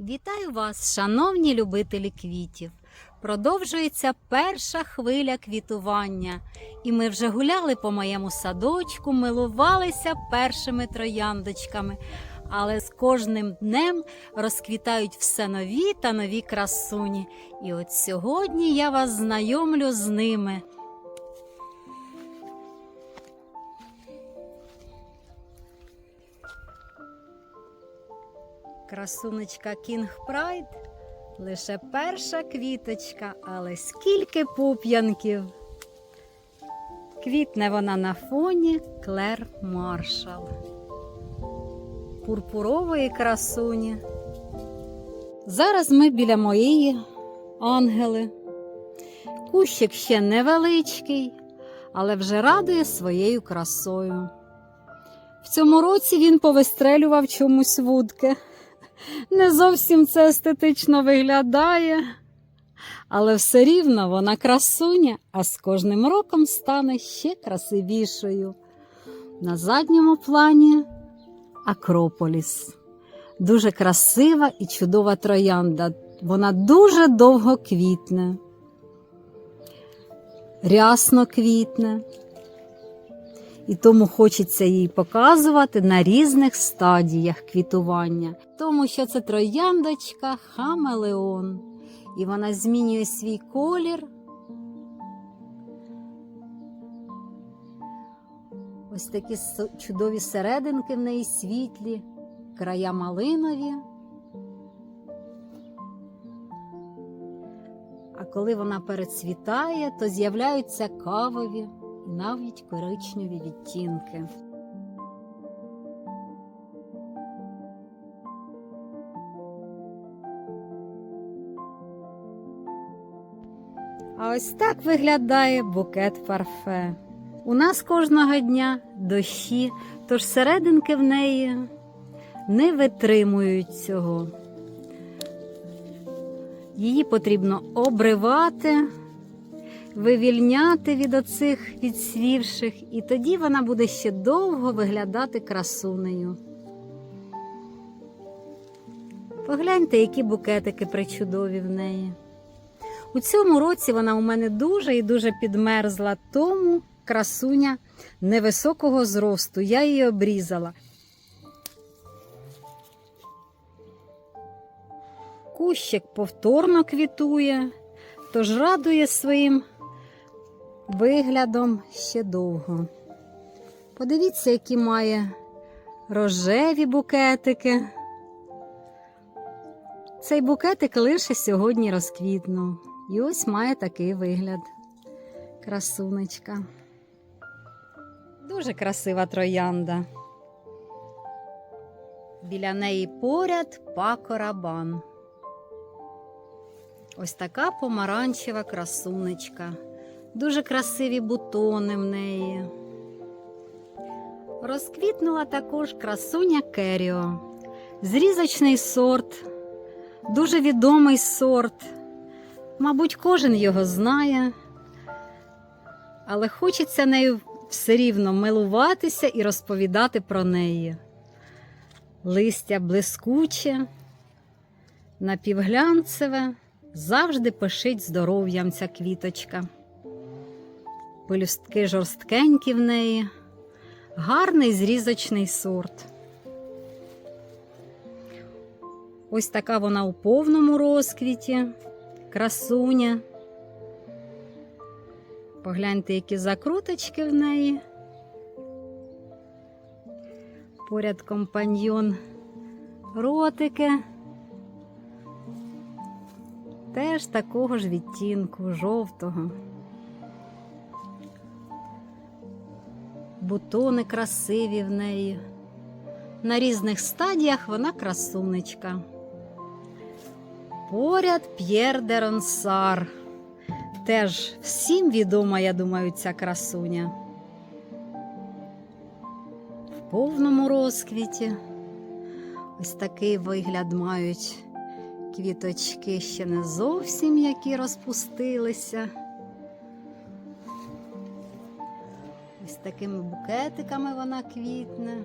Вітаю вас, шановні любителі квітів. Продовжується перша хвиля квітування, і ми вже гуляли по моєму садочку, милувалися першими трояндочками. Але з кожним днем розквітають все нові та нові красуні. І от сьогодні я вас знайомлю з ними. Красунечка Кінг Прайд лише перша квіточка, але скільки пуп'янків. Квітне вона на фоні Клер Маршал. Пурпурової красуні. Зараз ми біля моєї ангели. Кущик ще невеличкий, але вже радує своєю красою. В цьому році він повистрелював чомусь вудки. Не зовсім це естетично виглядає, але все рівно вона красуня, а з кожним роком стане ще красивішою. На задньому плані Акрополіс. Дуже красива і чудова троянда. Вона дуже довго квітне, рясно квітне. І тому хочеться її показувати на різних стадіях квітування, тому що це трояндочка хамелеон, і вона змінює свій колір. Ось такі чудові серединки в неї світлі, края малинові. А коли вона перецвітає, то з'являються кавові навіть коричневі відтінки. А ось так виглядає букет парфе. У нас кожного дня дощі, тож серединки в неї не витримують цього. Її потрібно обривати, вивільняти від оцих відсвівших, і тоді вона буде ще довго виглядати красунею. Погляньте, які букетики причудові в неї. У цьому році вона у мене дуже і дуже підмерзла, тому красуня невисокого зросту. Я її обрізала. Кущик повторно квітує, тож радує своїм виглядом ще довго. Подивіться, які має рожеві букетики. Цей букетик лише сьогодні розквітнув. І ось має такий вигляд. Красунечка. Дуже красива троянда. Біля неї поряд пакорабан. Ось така помаранчева красунечка. Дуже красиві бутони в неї. Розквітнула також красуня Керіо. Зрізочний сорт, дуже відомий сорт. Мабуть, кожен його знає, але хочеться нею все рівно милуватися і розповідати про неї. Листя блискуче, напівглянцеве, завжди пишить здоров'ям ця квіточка. Пелюстки жорсткенькі в неї, гарний зрізочний сорт. Ось така вона у повному розквіті, красуня. Погляньте, які закруточки в неї. Поряд компаньйон ротики. Теж такого ж відтінку, жовтого. Бутони красиві в неї. На різних стадіях вона красунечка. Поряд П'єр де Ронсар. Теж всім відома, я думаю, ця красуня. В повному розквіті. Ось такий вигляд мають квіточки ще не зовсім які розпустилися. Такими букетиками вона квітне.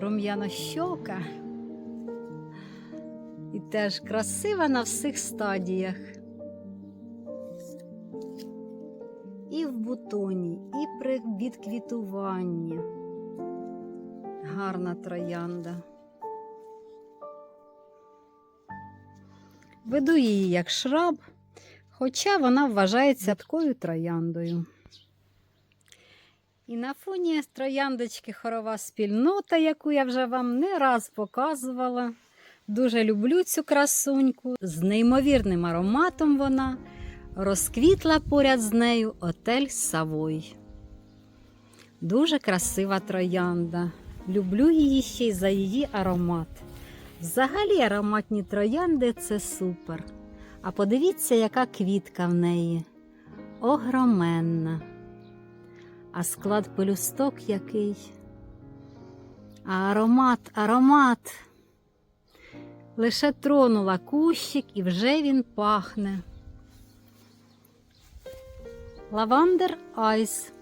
Рум'яно щока. І теж красива на всіх стадіях. І в бутоні, і при відквітуванні. Гарна троянда. Веду її як шраб, хоча вона вважається такою трояндою. І на фоні трояндочки хорова спільнота, яку я вже вам не раз показувала. Дуже люблю цю красуньку. З неймовірним ароматом вона розквітла поряд з нею отель Савой. Дуже красива троянда. Люблю її ще й за її аромат. Взагалі ароматні троянди це супер. А подивіться, яка квітка в неї. Огроменна. А склад пелюсток який. А аромат, аромат. Лише тронула кущик і вже він пахне. Лавандер Айс.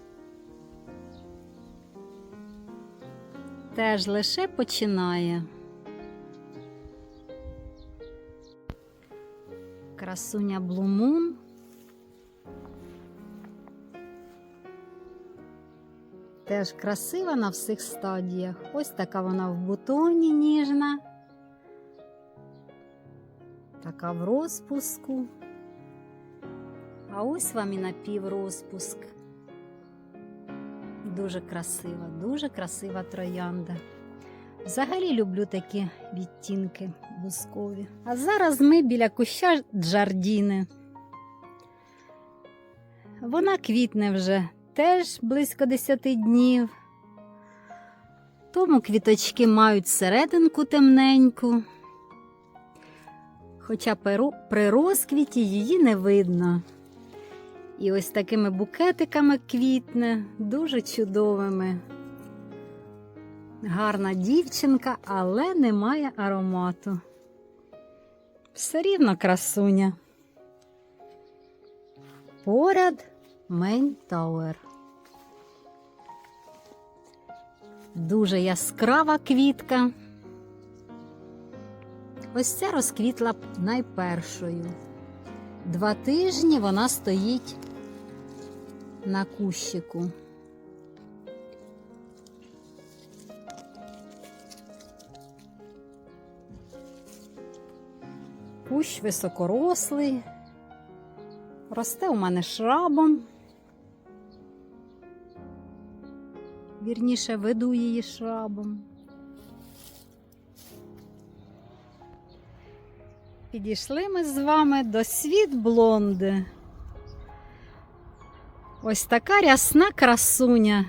Теж лише починає. Красуня Блумун. Теж красива на всіх стадіях. Ось така вона в бутоні ніжна. Така в розпуску. А ось вам і напіврозпуск. Дуже красива, дуже красива троянда. Взагалі люблю такі відтінки бускові. А зараз ми біля куща Джардіни. Вона квітне вже теж близько 10 днів. Тому квіточки мають серединку темненьку. Хоча при розквіті її не видно. І ось такими букетиками квітне, дуже чудовими. Гарна дівчинка, але немає аромату. Все рівно красуня. Поряд Мейн Тауер. Дуже яскрава квітка. Ось ця розквітла найпершою. Два тижні вона стоїть на кущику. Кущ високорослий, росте у мене шрабом. Вірніше веду її шрабом. Підійшли ми з вами до світ блонди. Ось така рясна красуня.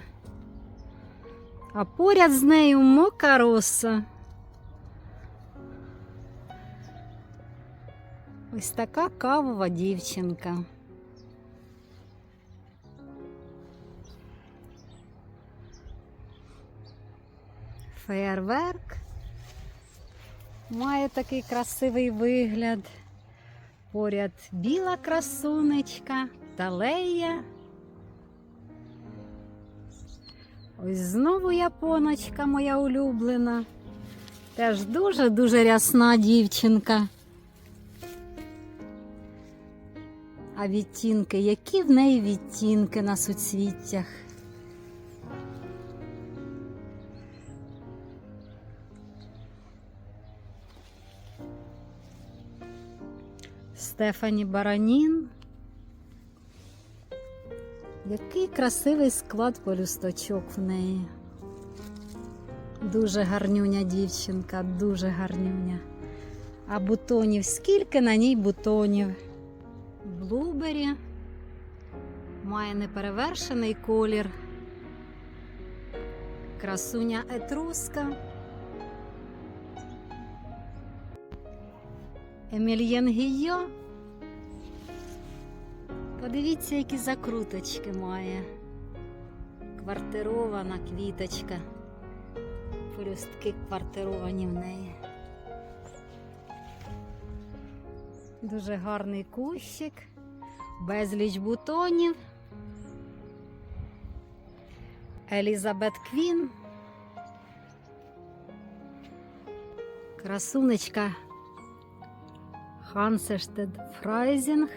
А поряд з нею мокароса. Ось така кавова дівчинка. Феєрверк має такий красивий вигляд. Поряд біла красунечка, талея. Ось знову японочка моя улюблена. Теж дуже-дуже рясна дівчинка. А відтінки, які в неї відтінки на суцвіттях. Стефані Баранін. Який красивий склад полюсточок в неї. Дуже гарнюня дівчинка, дуже гарнюня. А бутонів, скільки на ній бутонів? Блубері має неперевершений колір. Красуня етруска. Емільєн Гійо. Подивіться, які закруточки має. Квартирована квіточка. Полюстки квартировані в неї. Дуже гарний кущик, безліч бутонів. Елізабет Квін. Красунечка Хансештед Фрайзінг.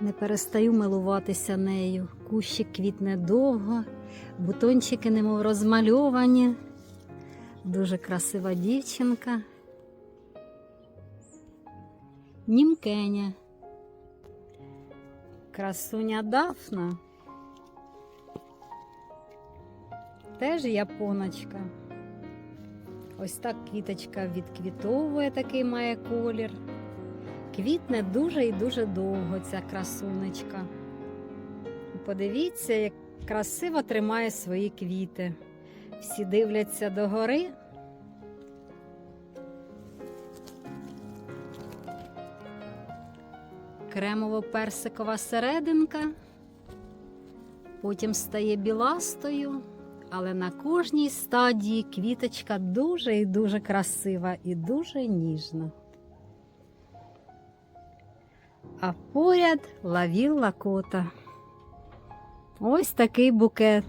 Не перестаю милуватися нею. Кущик квітне довго, бутончики немов розмальовані. Дуже красива дівчинка. Німкеня. Красуня Дафна. Теж японочка. Ось так квіточка відквітовує, такий має колір. Квітне дуже і дуже довго ця красунечка. Подивіться, як красиво тримає свої квіти. Всі дивляться догори. Кремово-персикова серединка, потім стає біластою, але на кожній стадії квіточка дуже і дуже красива і дуже ніжна. А поряд лавілла кота. Ось такий букет.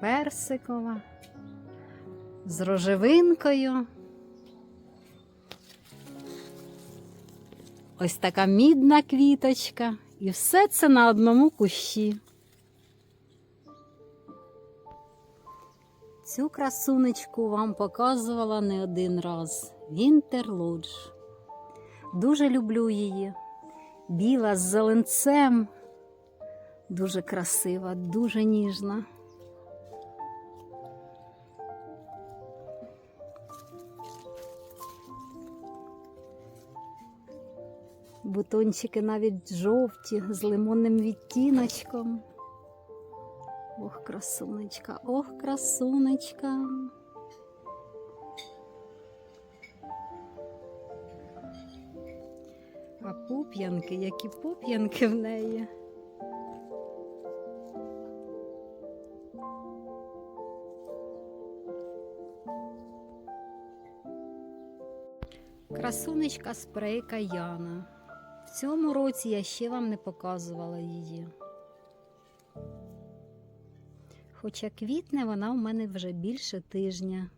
Персикова з рожевинкою. Ось така мідна квіточка. І все це на одному кущі. Цю красунечку вам показувала не один раз. Вінтер Лодж. Дуже люблю її. Біла з зеленцем. Дуже красива, дуже ніжна. Бутончики навіть жовті з лимонним відтіночком. Ох, красунечка, ох, красунечка. А пуп'янки, які пуп'янки в неї. Красунечка спрейка Яна. В цьому році я ще вам не показувала її. Хоча квітне вона у мене вже більше тижня.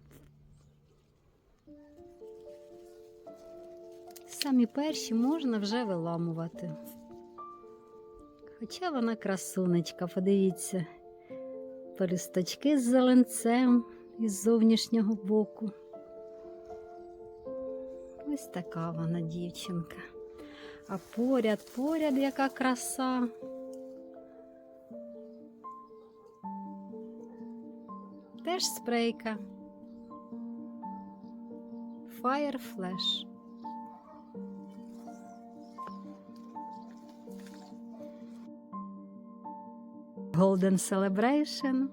Самі перші можна вже виламувати. Хоча вона красунечка, подивіться, полісточки з зеленцем із зовнішнього боку. Ось така вона дівчинка. А поряд, поряд яка краса. Теж спрейка. Fire Flash. Golden Celebration.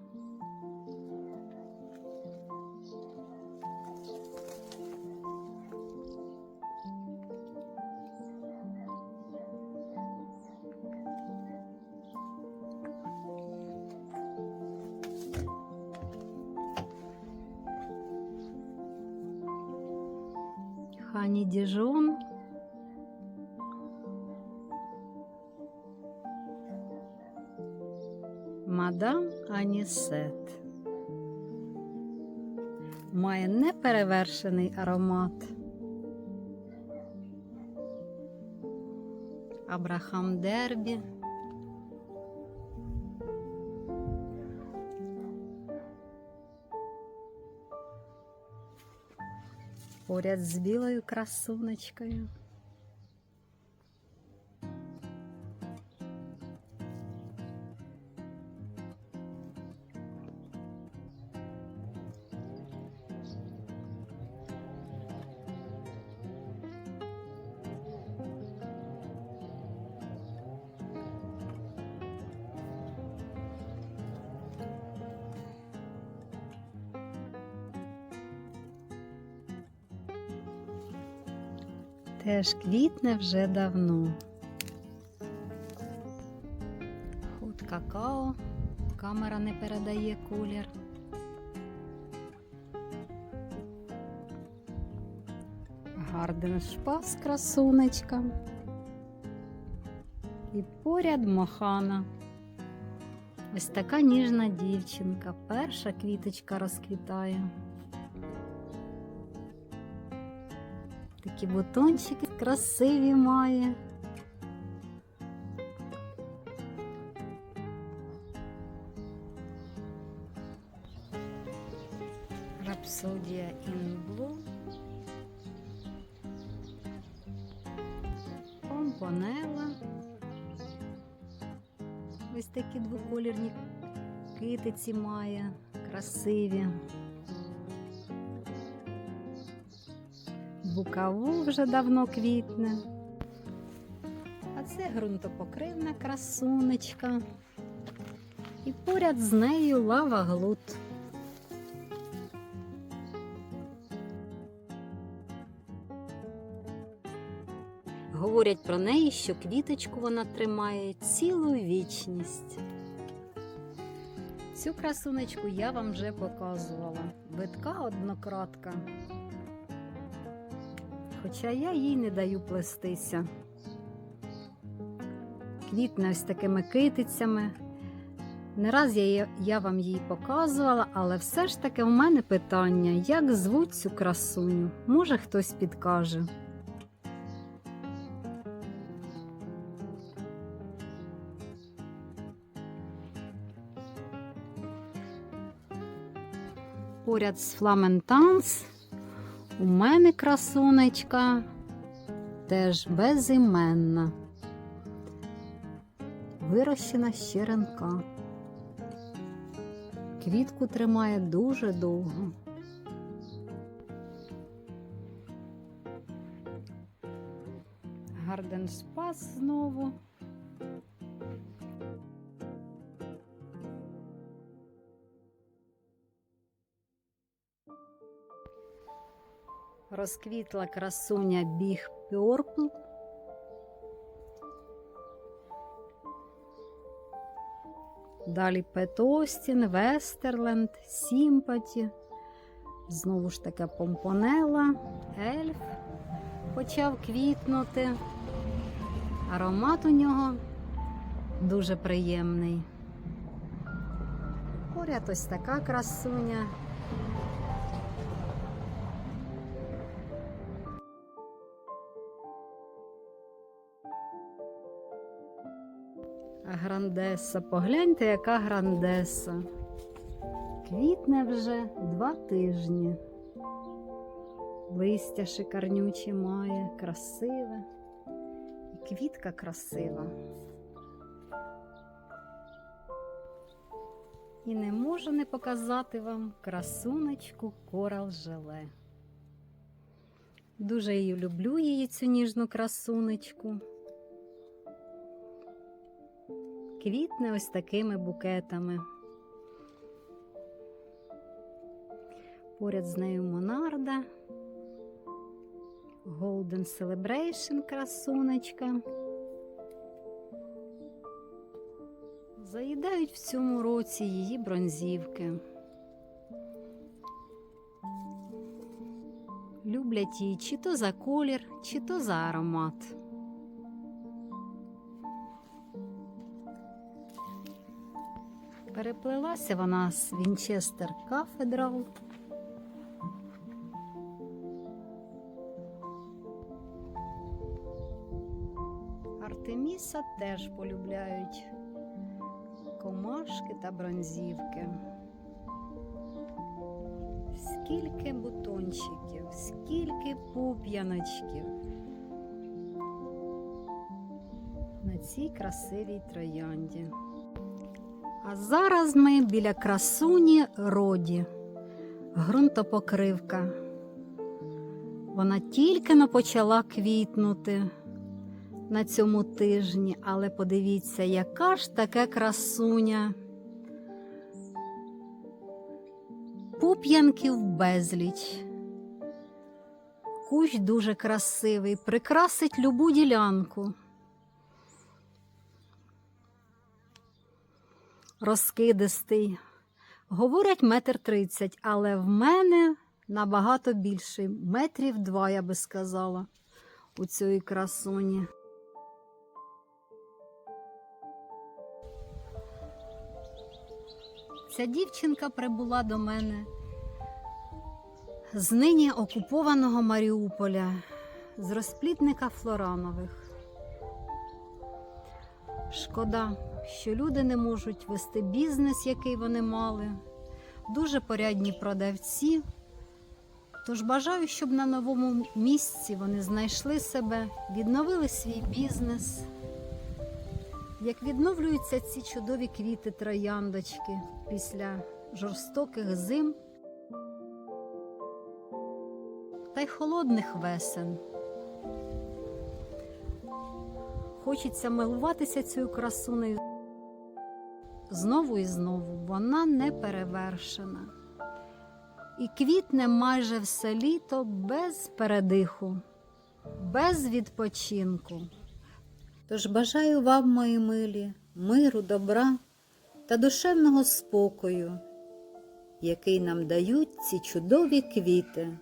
Анісет. Має неперевершений аромат. Абрахам Дербі. Поряд з білою красунечкою. Теж квітне вже давно. Худ какао, камера не передає колір. Гарден шпас красунечка. І поряд мохана. Ось така ніжна дівчинка. Перша квіточка розквітає. Такі бутончики красиві має. Рапсодія in Blue. Помпонела. Ось такі двоколірні китиці має, красиві. Букаву вже давно квітне. А це ґрунтопокривна красунечка. І поряд з нею лава глут. Говорять про неї, що квіточку вона тримає цілу вічність. Цю красунечку я вам вже показувала. Битка однократка. Хоча я їй не даю плестися. Квітне ось такими китицями. Не раз я, я вам її показувала, але все ж таки в мене питання, як звуть цю красуню? Може хтось підкаже. Поряд з Фламентанс у мене красунечка теж безіменна, вирощена з черенка. Квітку тримає дуже довго. Гарден спас знову. Розквітла красуня біг Пьорпл. Далі Пет Остін, Вестерленд, Сімпаті. Знову ж таки Помпонела, Ельф почав квітнути. Аромат у нього дуже приємний. Поряд ось така красуня. Грандеса, погляньте, яка грандеса. Квітне вже два тижні. Листя шикарнюче має, красиве. І квітка красива. І не можу не показати вам красунечку корал желе. Дуже її люблю, її цю ніжну красунечку. Квітне ось такими букетами. Поряд з нею Монарда, Golden Celebration красунечка. Заїдають в цьому році її бронзівки. Люблять її чи то за колір, чи то за аромат. Переплелася вона з Вінчестер Кафедрал. Артеміса теж полюбляють комашки та бронзівки. Скільки бутончиків, скільки пуп'яночків на цій красивій троянді. А зараз ми біля красуні роді, ґрунтопокривка. Вона тільки но почала квітнути на цьому тижні, але подивіться, яка ж таке красуня. Пуп'янків безліч. Кущ дуже красивий, прикрасить любу ділянку. Розкидистий. Говорять метр тридцять, але в мене набагато більший. Метрів два, я би сказала, у цієї красуні. Ця дівчинка прибула до мене з нині окупованого Маріуполя, з розплітника Флоранових. Шкода, що люди не можуть вести бізнес, який вони мали. Дуже порядні продавці. Тож бажаю, щоб на новому місці вони знайшли себе, відновили свій бізнес. Як відновлюються ці чудові квіти трояндочки після жорстоких зим та й холодних весен. Хочеться милуватися цією красунею знову і знову. Вона не перевершена. І квітне майже все літо без передиху, без відпочинку. Тож бажаю вам, мої милі, миру, добра та душевного спокою, який нам дають ці чудові квіти.